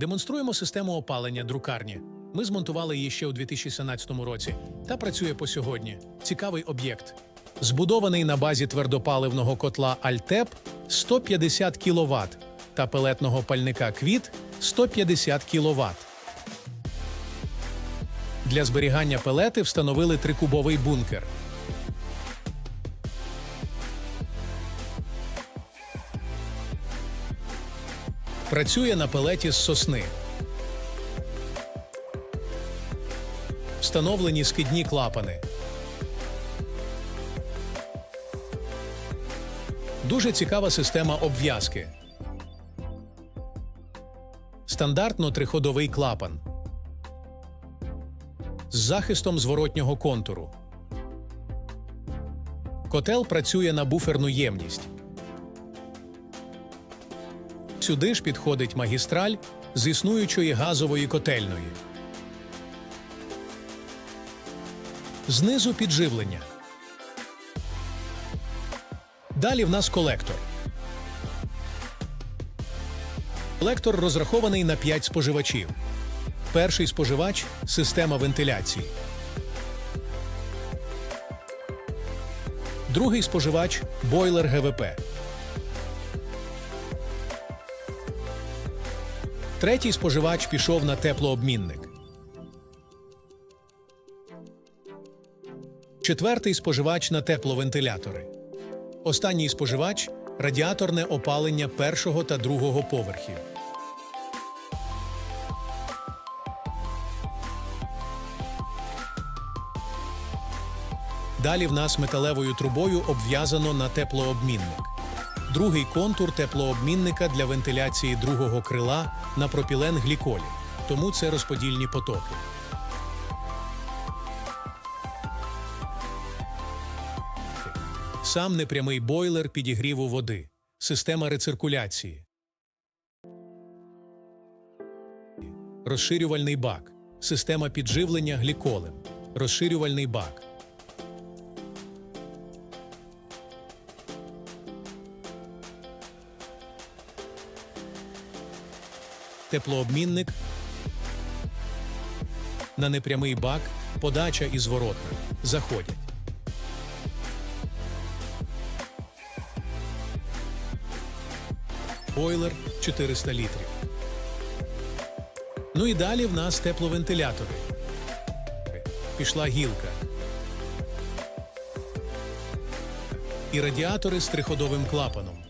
Демонструємо систему опалення друкарні. Ми змонтували її ще у 2017 році та працює по сьогодні. Цікавий об'єкт. Збудований на базі твердопаливного котла Альтеп 150 кВт та пелетного пальника Квіт 150 кВт. Для зберігання пелети встановили трикубовий бункер. Працює на пелеті з сосни. Встановлені скидні клапани. Дуже цікава система обв'язки. Стандартно триходовий клапан з захистом зворотнього контуру. Котел працює на буферну ємність. Сюди ж підходить магістраль з існуючої газової котельної. Знизу підживлення. Далі в нас колектор. Колектор розрахований на 5 споживачів. Перший споживач система вентиляції. Другий споживач бойлер ГВП. Третій споживач пішов на теплообмінник. Четвертий споживач на тепловентилятори. Останній споживач радіаторне опалення першого та другого поверхів. Далі в нас металевою трубою обв'язано на теплообмінник. Другий контур теплообмінника для вентиляції другого крила на пропілен гліколі, тому це розподільні потоки. Сам непрямий бойлер підігріву води, система рециркуляції, розширювальний бак, система підживлення гліколем, розширювальний бак. Теплообмінник, на непрямий бак, подача і зворотна заходять. Бойлер 400 літрів. Ну і далі в нас тепловентилятори. Пішла гілка. І радіатори з триходовим клапаном.